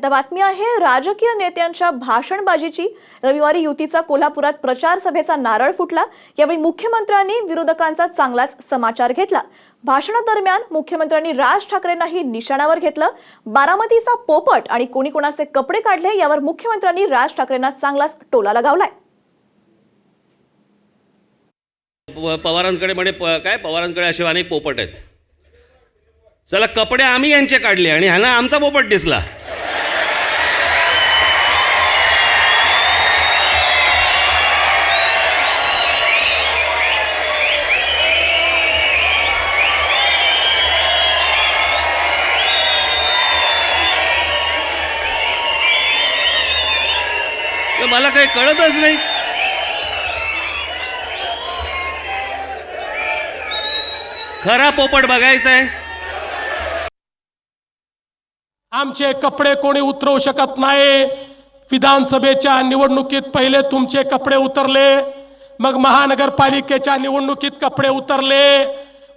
आता बातमी आहे राजकीय नेत्यांच्या भाषणबाजीची. रविवारी युतीचा कोल्हापुरात प्रचार सभेचा नारळ फुटला. यावेळी मुख्यमंत्र्यांनी विरोधकांचा चांगलाच समाचार घेतला. भाषणादरम्यान मुख्यमंत्र्यांनी राज ठाकरेंनाही निशाणावर घेतलं. बारामतीचा पोपट आणि कोणी कोणाचे कपडे काढले यावर मुख्यमंत्र्यांनी राज ठाकरेंना चांगलाच टोला लगावलाय. पवारांकडे म्हणे प काय? पवारांकडे असे अनेक पोपट आहेत. चला कपडे आम्ही यांचे काढले आणि ह्यांना आमचा पोपट दिसला. तर मला काही कळतच नाही. खरा पोपट बघायचा आहे. आमचे कपडे कोणी उतरवू शकत नाही. विधानसभेच्या निवडणुकीत पहिले तुमचे कपडे उतरले. मग महानगरपालिकेच्या निवडणुकीत कपडे उतरले.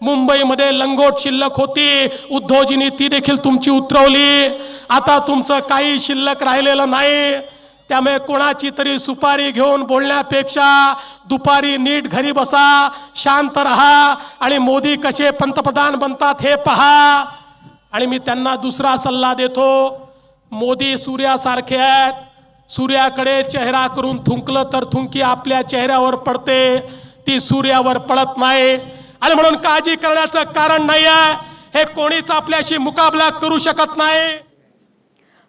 मुंबईमध्ये लंगोट शिल्लक होती. उद्योजिनी ती देखील तुमची उतरवली. आता तुमचं काही शिल्लक राहिलेलं नाही. त्यामुळे कोणाची तरी सुपारी घेऊन बोलण्यापेक्षा दुपारी नीट घरी बसा शांत राहा आणि मोदी कसे पंतप्रधान बनतात हे पहा. आणि मी त्यांना दुसरा सल्ला देतो मोदी सूर्यासारखे आहेत. सूर्याकडे चेहरा करून थुंकलं तर थुंकी आपल्या चेहऱ्यावर पडते ती सूर्यावर पडत नाही. आणि म्हणून काळजी करण्याचं कारण नाही आहे हे कोणीच आपल्याशी मुकाबला करू शकत नाही.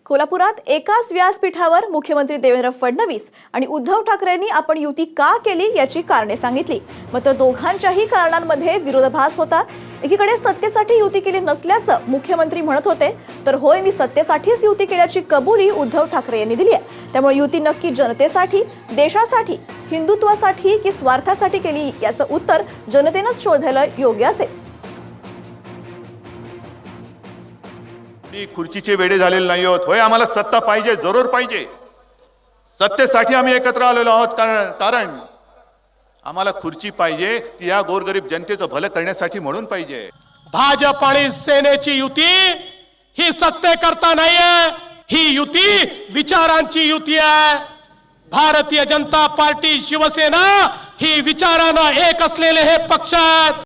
कोल्हापुरात एकाच व्यासपीठावर मुख्यमंत्री देवेंद्र फडणवीस आणि उद्धव ठाकरेंनी आपण युती का केली याची कारणे सांगितली. मात्र दोघांच्याही कारणांमध्ये विरोधाभास होता. एकीकडे सत्तेसाठी युती केली नसल्याचं मुख्यमंत्री म्हणत होते तर होय मी सत्तेसाठीच युती केल्याची कबुली उद्धव ठाकरे यांनी दिली आहे. त्यामुळे युती नक्की जनतेसाठी देशासाठी हिंदुत्वासाठी की स्वार्थासाठी केली याचं उत्तर जनतेनंच शोधायला योग्य असेल. कुठली खुर्चीचे वेडे झालेले नाही होत होय आम्हाला सत्ता पाहिजे जरूर पाहिजे. सत्तेसाठी आम्ही एकत्र आलेलो आहोत कारण कारण आम्हाला खुर्ची पाहिजे ती या गोरगरीब जनतेचं भलं करण्यासाठी म्हणून पाहिजे. भाजप आणि सेनेची युती ही सत्ते करता नाहीये. ही युती विचारांची युती आहे. भारतीय जनता पार्टी शिवसेना ही विचारानं एक असलेले हे पक्ष आहेत.